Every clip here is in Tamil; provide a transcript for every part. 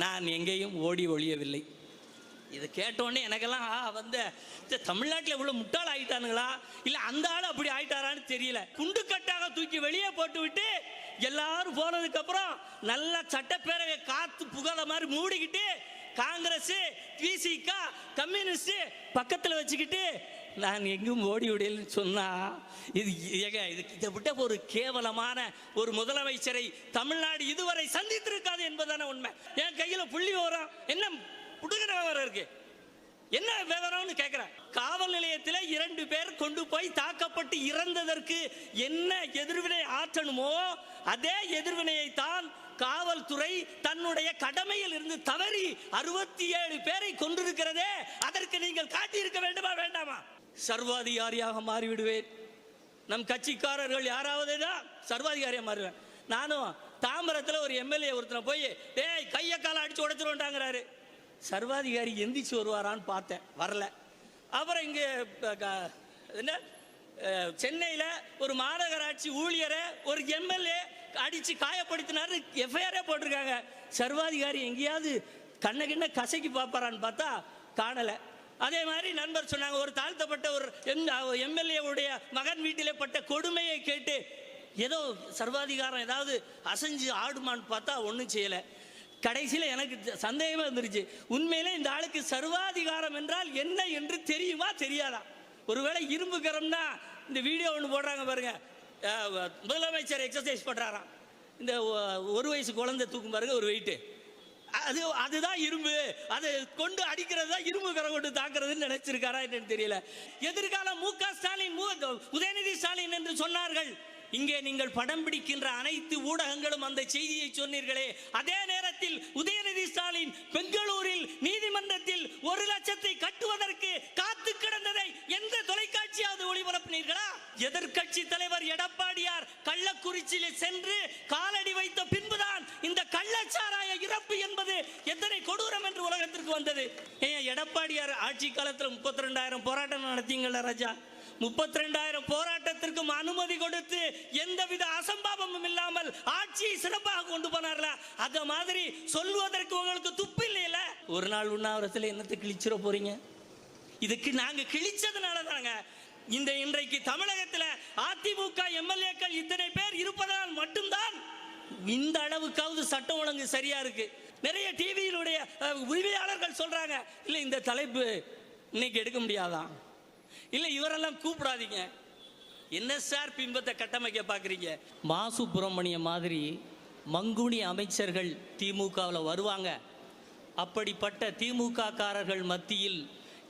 நான் எங்கேயும் ஓடி ஒழியவில்லை இது கேட்டோடனே எனக்கெல்லாம் வந்து தமிழ்நாட்டில் இவ்வளோ முட்டாள் ஆயிட்டானுங்களா? இல்லை அந்த ஆள் அப்படி ஆயிட்டாரான்னு தெரியல. குண்டு கட்டாக தூக்கி வெளியே போட்டு விட்டு எல்லாரும் போனதுக்கப்புறம் நல்ல சட்டப்பேரவை காத்து புகாத மாதிரி மூடிக்கிட்டு காங்கிரஸ் பிசிக கம்யூனிஸ்ட் பக்கத்தில் வச்சுக்கிட்டு நான் எங்கும் ஓடி விடலன்னு சொன்னால் இது ஏங்க இது இதை விட்ட ஒரு கேவலமான ஒரு முதலமைச்சரை தமிழ்நாடு இதுவரை சந்தித்திருக்காது என்பதான உண்மை. என் கையில் புள்ளி வரும் என்ன புடுகிற விவரம் இருக்கு? என்ன விவரம்னு கேட்குறேன் காவல் நிலையத்தில் இரண்டு பேர் கொண்டு போய் தாக்கப்பட்டு இறந்ததற்கு என்ன எதிர்வினை ஆற்றணுமோ அதே எதிர்வினையை தான் காவல்துறை தன்னுடைய கடமையில் இருந்து தவறி அறுபத்தி ஏழு பேரை கொண்டிருக்கிறதே அதற்கு நீங்கள் காட்டியிருக்க வேண்டுமா வேண்டாமா? சர்வாதிகாரியாக மாறிவிடுவேன். நம் கட்சிக்காரர்கள் யாராவது தான் சர்வாதிகாரியாக மாறுவேன். நானும் தாம்பரத்தில் ஒரு எம்எல்ஏ ஒருத்தனை போய் டேய் கையை காலை அடிச்சு உடைச்சிருவோண்டாங்கிறாரு சர்வாதிகாரி எந்திரிச்சு வருவாரான்னு பார்த்தேன். வரல. அப்புறம் இங்கே என்ன? சென்னையில் ஒரு மாநகராட்சி ஊழியரை ஒரு எம்எல்ஏ அடித்து காயப்படுத்தினாரு எஃப்ஐஆரே போட்டிருக்காங்க. சர்வாதிகாரி எங்கேயாவது கண்ண கிண்ண கசக்கி பார்ப்பாரான்னு பார்த்தா காணலை. அதே மாதிரி நண்பர் சொன்னாங்க ஒரு தாழ்த்தப்பட்ட ஒரு எம்எல்ஏ உடைய மகன் வீட்டிலே பட்ட கொடுமையை கேட்டு ஏதோ சர்வாதிகாரம் ஏதாவது அசைஞ்சு ஆடுமான்னு பார்த்தா ஒன்றும் செய்யலை. கடைசியில் எனக்கு சந்தேகமாக இருந்துருச்சு உண்மையிலே இந்த ஆளுக்கு சர்வாதிகாரம் என்றால் என்ன என்று தெரியுமா தெரியாதா? ஒருவேளை இரும்பு கரம்னா இந்த வீடியோ ஒன்று போடுறாங்க பாருங்க. முதலமைச்சர் எக்ஸசைஸ் பண்ணுறாராம் இந்த ஒ- ஒரு வயசு குழந்தை தூக்கும் பாருங்க ஒரு வெயிட்டு அது அதுதான் இரும்பு. அதை கொண்டு அடிக்கிறது தான் இரும்பு கரை கொண்டு தாக்குறதுன்னு நினைச்சிருக்காரா என்னன்னு தெரியல. எதிர்கால மு க ஸ்டாலின் உதயநிதி ஸ்டாலின் என்று சொன்னார்கள். இங்கே நீங்கள் படம் பிடிக்கின்ற அனைத்து ஊடகங்களும் அந்த செய்தியை சொன்னீர்களே. அதே நேரத்தில் உதயநிதி ஸ்டாலின் பெங்களூரில் நீதிமன்றத்தில் ஒரு லட்சத்தை கட்டுவதற்கு காத்து கிடந்ததை எந்த தொலைக்காட்சியாவது ஒளிபரப்பினீர்களா? எதிர்கட்சி தலைவர் எடப்பாடியார் கள்ளக்குறிச்சியில் சென்று வந்தது. ஏன் எடப்பாடியார் ஆட்சி காலத்தில் முப்பத்தி ரெண்டாயிரம் போராட்டம் நடத்தீங்களா ராஜா? முப்பத்தி ரெண்டாயிரம் போராட்டத்திற்கும் அனுமதி கொடுத்து எந்தவித அசம்பாவமும் இல்லாமல் ஆட்சியை சிறப்பாக கொண்டு போனார்களா? அந்த மாதிரி சொல்வதற்கு உங்களுக்கு துப்பு இல்லையில? ஒரு நாள் உண்ணாவிரத்தில் என்னத்தை கிழிச்சிட போறீங்க? இதுக்கு நாங்க கிழிச்சதுனால தாங்க. இந்த இன்றைக்கு தமிழகத்தில் அதிமுக எம்எல்ஏக்கள் இத்தனை பேர் இருப்பதனால் மட்டும்தான் இந்த அளவுக்காவது சட்டம் ஒழுங்கு சரியா இருக்கு. நிறைய டிவியிலுடைய உரிமையாளர்கள் சொல்கிறாங்க இல்லை இந்த தலைப்பு இன்னைக்கு எடுக்க முடியாதான் இல்லை இவரெல்லாம் கூப்பிடாதீங்க. என்ன சார் பிம்பத்தை கட்டமைக்க பார்க்குறீங்க மா சுப்பிரமணிய மாதிரி மங்குனி அமைச்சர்கள் திமுகவில் வருவாங்க. அப்படிப்பட்ட திமுக காரர்கள் மத்தியில்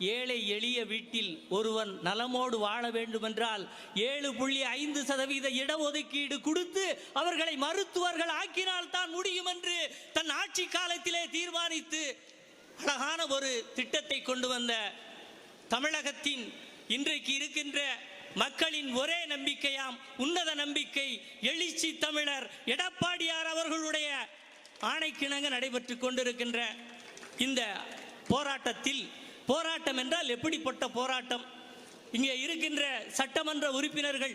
ஏழை எளிய வீட்டில் ஒருவன் நலமோடு வாழ வேண்டுமென்றால் ஏழு புள்ளி ஐந்து சதவீத இடஒதுக்கீடு கொடுத்து அவர்களை மருத்துவர்கள் ஆக்கினால் தான் முடியும் என்று தன் ஆட்சி காலத்திலே தீர்மானித்து அழகான ஒரு திட்டத்தை கொண்டு வந்த தமிழகத்தின் இன்றைக்கு இருக்கின்ற மக்களின் ஒரே நம்பிக்கையாம் உன்னத நம்பிக்கை எழுச்சி தமிழர் எடப்பாடியார் அவர்களுடைய ஆணைக்கிணங்க நடைபெற்று கொண்டிருக்கின்ற இந்த போராட்டத்தில் போராட்டம் என்றால் எப்படிப்பட்ட போராட்டம்? இங்கே இருக்கின்ற சட்டமன்ற உறுப்பினர்கள்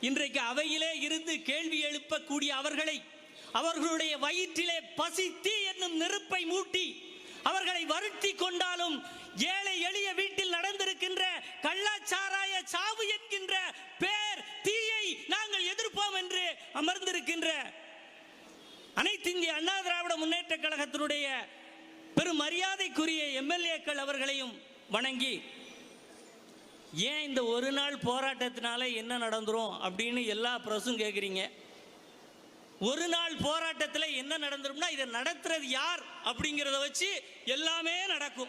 இன்றைக்கு அவையிலே இருந்து கேள்வி எழுப்பக்கூடிய அவர்களை அவர்களுடைய வயிற்றிலே பசி தீ என்னும் நெருப்பை மூட்டி அவர்களை வருத்தி கொண்டாலும் ஏழை எளிய வீட்டில் நடந்திருக்கின்ற கள்ளச்சாராய சாவு என்கின்ற பேர் தீயை நாங்கள் எதிர்ப்போம் என்று அமர்ந்திருக்கின்ற அனைத்து இந்திய அண்ணா திராவிட முன்னேற்ற கழகத்தினுடைய பெரும் மரியாதைக்குரிய எம்எல்ஏக்கள் அவர்களையும் வணங்கி ஏன் இந்த ஒரு நாள் போராட்டத்தினால என்ன நடந்துரும்? அப்படின்னு எல்லா பிரஸும் கேட்குறீங்க ஒரு நாள் போராட்டத்தில் என்ன நடந்துரும்னா இதை நடத்துறது யார் அப்படிங்கிறத வச்சு எல்லாமே நடக்கும்.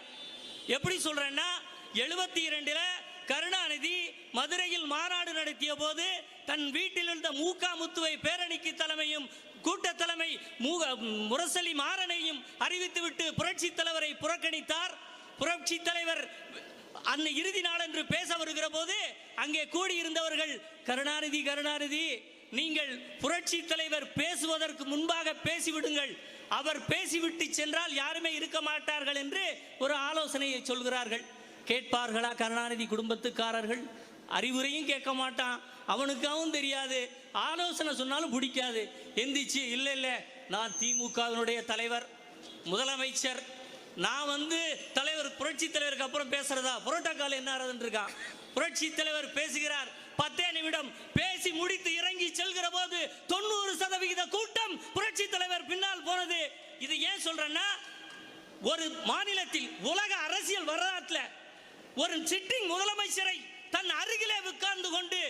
எப்படி சொல்றேன்னா எழுபத்தி இரண்டில் கருணாநிதி மதுரையில் மாநாடு நடத்திய போது தன் வீட்டில் இருந்த மூகா முத்துவை பேரணிக்கு தலைமையும் கூட்ட தலைமை மூக முரசலி மாறனையும் அறிவித்துவிட்டு புரட்சி தலைவரை புறக்கணித்தார். புரட்சி தலைவர் அந்த இறுதி நாள் என்று பேச வருகிற போது அங்கே கூடியிருந்தவர்கள் கருணாநிதி கருணாநிதி நீங்கள் புரட்சி தலைவர் பேசுவதற்கு முன்பாக பேசிவிடுங்கள். அவர் பேசிவிட்டு சென்றால் யாருமே இருக்க மாட்டார்கள் என்று ஒரு ஆலோசனையை சொல்கிறார்கள். கேட்பார்களா கருணாநிதி குடும்பத்துக்காரர்கள்? அறிவுரையும் கேட்க மாட்டான். அவனுக்காகவும் தெரியாது. ஆலோசனை சொன்னாலும் பிடிக்காது. எந்திரிச்சு இல்லை இல்லை நான் திமுகவினுடைய தலைவர் முதலமைச்சர். நான் வந்து தலைவர் புரட்சி தலைவருக்கு அப்புறம் பேசுறதா? புரோட்டோகால் என்ன ஆகுதுன்னு இருக்கான். புரட்சி தலைவர் பேசுகிறார். பத்தே நிமிடம் பேசி முடித்து இறங்கி செல்கிற போது தொண்ணூறு சதவிகித கூட்டம் புரட்சி தலைவர் பின்னால் போனது. இது ஏன் சொல்றேன்னா ஒரு மாநிலத்தில் உலக அரசியல் வரலாற்றில் ஒரு சிட்டிங் முதலமைச்சரை தன் அருகிலே உட்கார்ந்து கொண்டு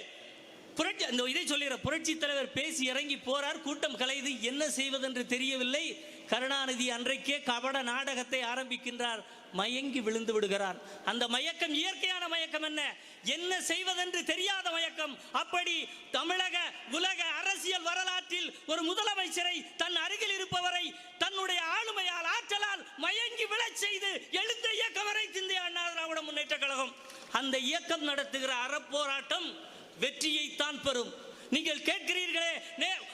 புரட்சி அந்த இதை சொல்லிடுற புரட்சி தலைவர் பேசி இறங்கி போறார். கூட்டம் கலைது. என்ன செய்வதென்று தெரியவில்லை. கருணாநிதி அன்றைக்கே கபட நாடகத்தை ஆரம்பிக்கின்றார். மயங்கி விழுந்து விடுகிறார். அந்த மயக்கம் இயற்கையான மயக்கம் என்ன? என்ன செய்வதென்று தெரியாத மயக்கம். அப்படி தமிழக உலக அரசியல் வரலாற்றில் ஒரு முதலமைச்சரை தன் அருகில் இருப்பவரை தன்னுடைய ஆளுமையால் ஆற்றலால் மயங்கி விழச் செய்து எழுந்த இயக்கம் வரை இந்திய அண்ணா திராவிட முன்னேற்ற கழகம். அந்த இயக்கம் நடத்துகிற அறப்போராட்டம் வெற்றியைத்தான் பெறும். நீங்கள் கேட்கிறீர்களே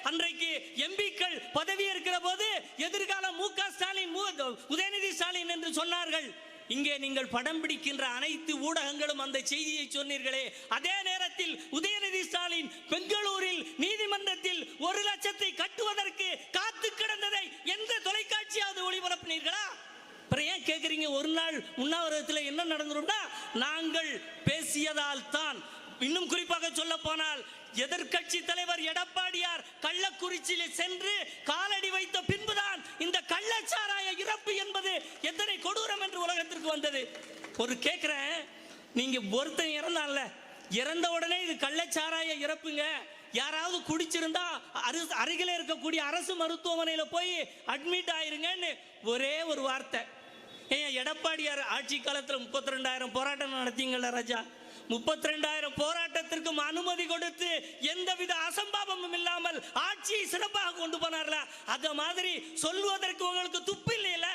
அன்றைக்கு எம்பிக்கள் பதவி இருக்கிற போது எதிர்கால மு க ஸ்டாலின் உதயநிதி ஸ்டாலின் என்று சொன்னார்கள். இங்கே நீங்கள் படம் பிடிக்கின்ற அனைத்து ஊடகங்களும் அந்த செய்தியை சொன்னீர்களே. அதே நேரத்தில் உதயநிதி ஸ்டாலின் பெங்களூரில் நீதிமன்றத்தில் ஒரு லட்சத்தை கட்டுவதற்கு காத்து கிடந்ததை எந்த தொலைக்காட்சியாவது ஒளிபரப்பினீர்களா? அப்புறம் ஏன் கேட்குறீங்க? ஒரு நாள் உண்ணாவிரதத்தில் என்ன நடந்துரும்னா நாங்கள் பேசியதால் தான் இன்னும் குறிப்பாக சொல்ல போனால் எதிர்க்கட்சி தலைவர் எடப்பாடியார் கள்ளக்குறிச்சியில் சென்று காலடி வைத்த பின்புதான் இந்த கள்ளச்சாராய இறப்பு என்பது எத்தனை கொடூரம் என்று உலகத்திற்கு வந்தது. ஒரு கேட்கிறேன் நீங்க ஒருத்தன் இறந்தான்ல இறந்த உடனே இது கள்ளச்சாராய இறப்புங்க. யாராவது குடிச்சிருந்தா அரு அருகிலே இருக்கக்கூடிய அரசு மருத்துவமனையில போய் அட்மிட் ஆயிருங்கன்னு ஒரே ஒரு வார்த்தை. ஏன் எடப்பாடியார் ஆட்சி காலத்தில் முப்பத்தி ரெண்டாயிரம் போராட்டம் நடத்தீங்கல்ல ராஜா? முப்பத்தி ரெண்டாயிரம் போராட்டத்திற்கும் அனுமதி கொடுத்து எந்தவித அசம்பாவமும் இல்லாமல் ஆட்சியை சிறப்பாக கொண்டு போனார்ல? அத மாதிரி சொல்வதற்கு உங்களுக்கு துப்பு இல்லையில?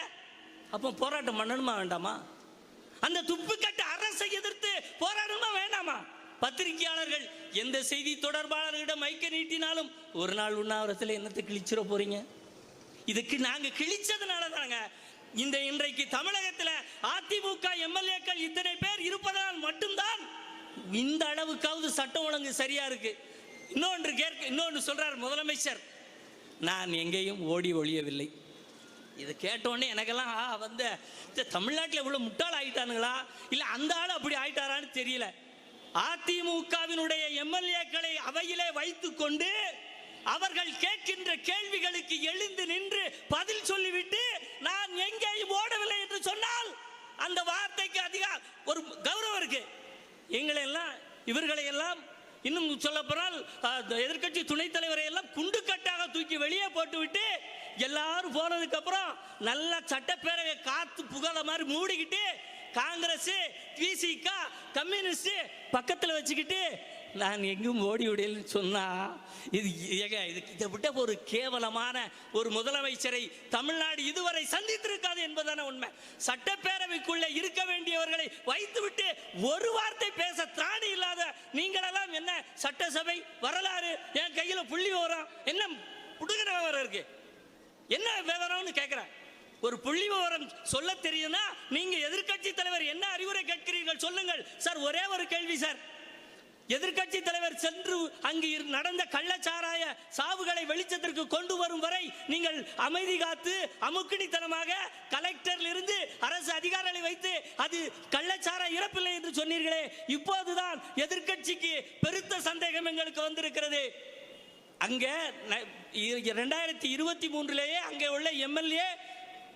அப்போ போராட்டம் பண்ணணுமா வேண்டாமா? அந்த துப்பு கட்ட அரசை எதிர்த்து போராடணுமா வேண்டாமா? பத்திரிகையாளர்கள் எந்த செய்தி தொடர்பாளர்களிடம் மைக்க நீட்டினாலும் ஒரு நாள் உண்ணாவிரத்தில் என்னத்தை கிழிச்சிட போறீங்க? இதுக்கு நாங்கள் கிழிச்சதுனால தாங்க இந்த இன்றைக்கு தமிழகத்தில் அதிமுக எம்எல்ஏக்கள் இத்தனை பேர் இருப்பதனால் மட்டும்தான் இந்த அளவுக்காவது சட்டம் ஒழுங்கு சரியா இருக்கு. இன்னொன்று கேட்க இன்னொன்று சொல்றார் முதலமைச்சர். நான் எங்கேயும் ஓடி ஒழியவில்லை இது கேட்டோடனே எனக்கெல்லாம் வந்து தமிழ்நாட்டில் இவ்வளோ முட்டாள் ஆயிட்டானுங்களா? இல்லை அந்த ஆள் அப்படி ஆயிட்டாரான்னு தெரியல. அதிமுகவினுடைய எம்எல்ஏக்களை அவையிலே வைத்துக்கொண்டு அவர்கள் கேட்கின்ற கேள்விகளுக்கு எழுந்து நின்று பதில் சொல்லிவிட்டு நான் எங்கேயும் ஓடவில்லை? என்று சொன்னால் அந்த வார்த்தைக்கு அதிகம் ஒரு கௌரவம் இருக்கு. எங்களை எல்லாம் இவர்களை எல்லாம் இன்னும் சொல்ல போனால் எதிர்கட்சி துணைத் தலைவரை எல்லாம் குண்டு கட்டாக தூக்கி வெளியே போட்டு விட்டு எல்லாரும் போனதுக்கு அப்புறம் நல்லா சட்டப்பேரவை காத்து புகழ மாதிரி மூடிக்கிட்டு காங்கிரஸ் பிசிக கம்யூனிஸ்ட் பக்கத்தில் வச்சுக்கிட்டு நான் எங்கும் ஓடி விடலன்னு சொன்னா இது ஏக இது இதை விட்ட ஒரு கேவலமான ஒரு முதலமைச்சரை தமிழ்நாடு இதுவரை சந்தித்திருக்காது என்பதான உண்மை. சட்டப்பேரவைக்குள்ள இருக்க வேண்டியவர்களை வைத்துவிட்டு ஒரு வார்த்தை பேச திராணி இல்லாத நீங்களெல்லாம் என்ன சட்டசபை வரலாறு என் கையில் புள்ளி விவரம் என்ன புடுகிற விவரம் இருக்கு? என்ன விவரம்னு கேட்குறேன் ஒரு புள்ளி விவரம் சொல்ல தெரியும்னா நீங்க எதிர்க்கட்சி தலைவர் என்ன அறிவுரை கேட்கிறீர்கள் சொல்லுங்கள். சார் ஒரே ஒரு கேள்வி சார். எதிர்க்கட்சி தலைவர் சென்று அங்கு இரு- நடந்த கள்ளச்சாராய சாவுகளை வெளிச்சத்திற்கு கொண்டு வரும் வரை நீங்கள் அமைதி காத்து அமுக்கினித்தனமாக கலெக்டரில் இருந்து அரசு அதிகாரிகளை வைத்து அது கள்ளச்சாரா இறப்பில்லை என்று சொன்னீர்களே இப்போதுதான் எதிர்க்கட்சிக்கு பெருத்த சந்தேகம் எங்களுக்கு வந்திருக்கிறது. அங்கே ரெண்டாயிரத்தி இருபத்தி மூன்றுலேயே அங்கே உள்ள எம்எல்ஏ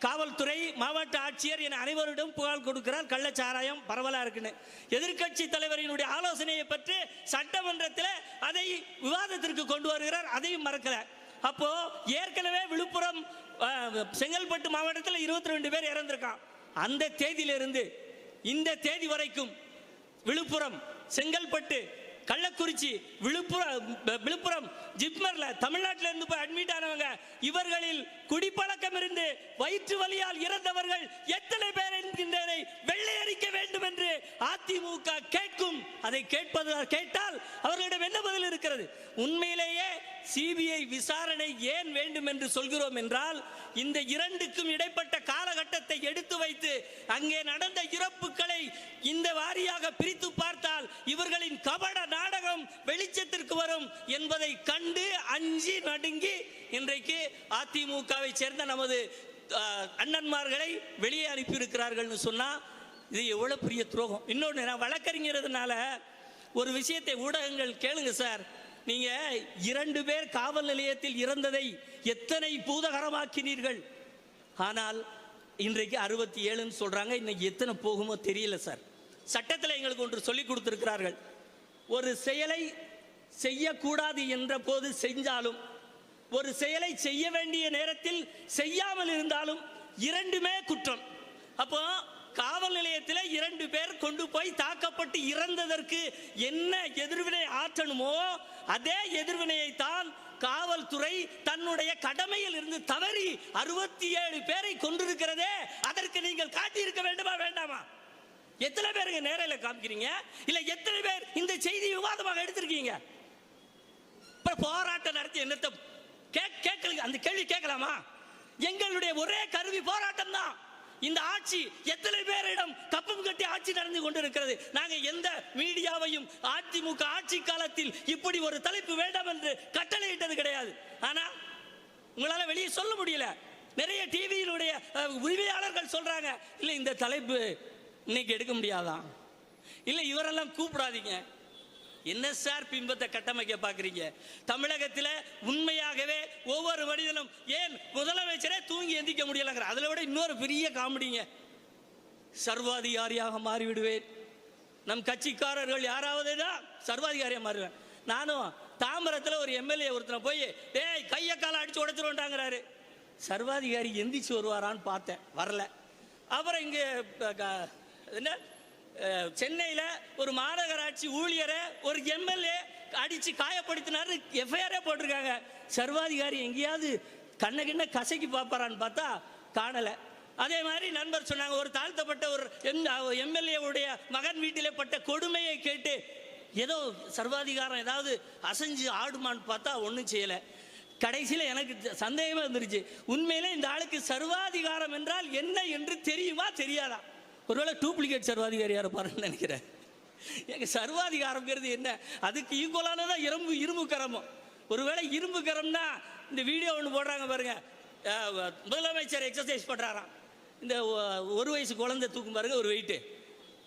காவல்துறை மாவட்ட ஆட்சியர் என அனைவரிடம் புகார் கொடுக்கிறார். கள்ளச்சாராயம் பரவலா இருக்குன்னு. எதிர்க்கட்சி தலைவரினுடைய ஆலோசனையை பெற்று சட்டமன்றத்தில் அதை விவாதத்திற்கு கொண்டு வருகிறார். அதையும் மறக்கல. அப்போ ஏற்கனவே விழுப்புரம் செங்கல்பட்டு மாவட்டத்தில் இருபத்தி ரெண்டு பேர் இறந்திருக்கான். அந்த தேதியிலிருந்து இந்த தேதி வரைக்கும் விழுப்புரம் செங்கல்பட்டு கள்ளக்குறிச்சி விழுப்புரம் விழுப்புரம் ஜிப்மர்ல தமிழ்நாட்டில இருந்து போய் அட்மிட் ஆனவங்க இவர்களில் குடிப்பழக்கம் இருந்து வயிற்று வலியால் இறந்தவர்கள் எத்தனை பேர் என்கின்றதை வெள்ளையடிக்க வேண்டும் என்று அதிமுக கேட்கும். அதை கேட்பது கேட்டால் அவர்களிடம் என்ன பதில் இருக்கிறது? உண்மையிலேயே சிபிஐ விசாரணை ஏன் வேண்டும் என்று சொல்கிறோம் என்றால் இந்த இரண்டுக்கும் இடைப்பட்ட காலகட்டத்தை எடுத்து வைத்து அங்கே நடந்த இறப்புகளை இந்த வாரியாக பிரித்து பார்த்தால் இவர்களின் கபட நாடகம் வெளிச்சத்திற்கு வரும் என்பதை கண்டு அஞ்சி நடுங்கி இன்றைக்கு அதிமுகவை சேர்ந்த நமது அண்ணன்மார்களை வெளியே அனுப்பியிருக்கிறார்கள்னு சொன்னால் இது எவ்வளவு பெரிய துரோகம். இன்னொன்று நான் வழக்கறிஞர்னால ஒரு விஷயத்தை ஊடகங்கள் கேளுங்க சார். நீங்க இரண்டு பேர் காவல் நிலையத்தில் இறந்ததை எத்தனை பூதகரமாக்கினீர்கள்? ஆனால் இன்றைக்கு அறுபத்தி ஏழுன்னு சொல்றாங்க இன்னைக்கு எத்தனை போகுமோ தெரியல சார். சட்டத்தில் எங்களுக்கு ஒன்று சொல்லி கொடுத்திருக்கிறார்கள். ஒரு செயலை செய்யக்கூடாது என்ற போது செஞ்சாலும் ஒரு செயலை செய்ய வேண்டிய நேரத்தில் செய்யாமல் இருந்தாலும் இரண்டுமே குற்றம். அப்போ காவல் நிலையத்தில் இரண்டு பேர் கொண்டு போய் தாக்கப்பட்டு இறந்ததற்கு என்ன எதிர்வினை ஆற்றணுமோ அதே எதிர்வினையை தான் காவல்துறை தன்னுடைய கடமையில் இருந்து தவறி அறுபத்தி ஏழு பேரை கொண்டிருக்கிறதே அதற்கு நீங்கள் காட்டியிருக்க வேண்டுமா வேண்டாமா? எத்தனை பேருங்க நேரில் காமிக்கிறீங்க? இல்ல எத்தனை பேர் இந்த செய்தி விவாதமாக எடுத்திருக்கீங்க? போராட்டம் நடத்தி என்னத்தை கேட்கல அந்த கேள்வி கேட்கலாமா? எங்களுடைய ஒரே கருவி போராட்டம் தான் இந்த ஆட்சி எத்தனை பேரிடம் கப்பம் கட்டி ஆட்சி நடந்து கொண்டிருக்கிறது? நாங்கள் எந்த மீடியாவையும் அதிமுக ஆட்சி காலத்தில் இப்படி ஒரு தலைப்பு வேண்டாம் என்று கட்டளையிட்டது கிடையாது. ஆனால் உங்களால் வெளியே சொல்ல முடியல. நிறைய டிவியினுடைய உரிமையாளர்கள் சொல்கிறாங்க இல்லை இந்த தலைப்பு இன்னைக்கு எடுக்க முடியாதான். இல்லை இவரெல்லாம் கூப்பிடாதீங்க. என்ன சார் பிம்பத்தை கட்டமைக்க பார்க்குறீங்க? தமிழகத்தில் உண்மையாகவே ஒவ்வொரு மனிதனும் ஏன் முதலமைச்சரே தூங்கி எந்திக்க முடியலைங்கிற அதில் விட இன்னொரு பெரிய காமெடிங்க. சர்வாதிகாரியாக மாறிவிடுவேன். நம் கட்சிக்காரர்கள் யாராவது தான் சர்வாதிகாரியாக மாறுவேன். நானும் தாம்பரத்தில் ஒரு எம்எல்ஏ ஒருத்தனை போய் டேய் கையை காலை அடிச்சு உடைச்சிருவோண்டாங்கிறாரு சர்வாதிகாரி எந்திரிச்சு வருவாரான்னு பார்த்தேன். வரல. அப்புறம் இங்கே என்ன? சென்னையில் ஒரு மாநகராட்சி ஊழியரை ஒரு எம்எல்ஏ அடித்து காயப்படுத்தினாரு எஃப்ஐஆரே போட்டிருக்காங்க. சர்வாதிகாரி எங்கேயாவது கண்ண கிண்ண கசக்கி பார்ப்பாரான்னு பார்த்தா காணலை. அதே மாதிரி நண்பர் சொன்னாங்க ஒரு தாழ்த்தப்பட்ட ஒரு எம்எல்ஏ உடைய மகன் வீட்டிலே பட்ட கொடுமையை கேட்டு ஏதோ சர்வாதிகாரம் ஏதாவது அசைஞ்சு ஆடுமான்னு பார்த்தா ஒன்றும் செய்யலை. கடைசியில் எனக்கு சந்தேகமாக வந்துருச்சு. உண்மையிலே இந்த ஆளுக்கு சர்வாதிகாரம் என்றால் என்ன என்று தெரியுமா தெரியாதா? ஒருவேளை டூப்ளிகேட் சர்வாதிகாரியா இருப்பாருன்னு நினைக்கிறேன். எங்க சர்வாதிகாரங்கிறது என்ன? அதுக்கு ஈக்குவலானதான் இரும்பு இரும்பு கரமும். ஒருவேளை இரும்பு கரம்னா இந்த வீடியோ ஒன்று போடுறாங்க பாருங்க. முதலமைச்சர் எக்ஸசைஸ் பண்ணுறாராம் இந்த ஒ- ஒரு வயசு குழந்தை தூக்கும் பாருங்க ஒரு வெயிட்டு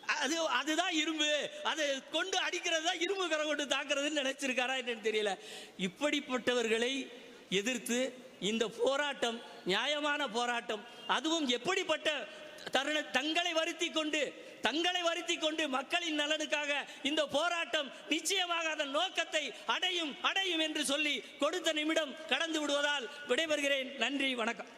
அது அதுதான் இரும்பு. அதை கொண்டு அடிக்கிறது தான் இரும்பு கரை கொண்டு தாக்குறதுன்னு நினைச்சிருக்காரா என்னன்னு தெரியல. இப்படிப்பட்டவர்களை எதிர்த்து இந்த போராட்டம் நியாயமான போராட்டம் அதுவும் எப்படிப்பட்ட தருண தங்களை வருத்தி கொண்டு தங்களை வருத்தி கொண்டு மக்களின் நலனுக்காக இந்த போராட்டம் நிச்சயமாக அதன் நோக்கத்தை அடையும் அடையும் என்று சொல்லி கொடுத்த நிமிடம் கடந்து விடுவதால் விடைபெறுகிறேன். நன்றி வணக்கம்.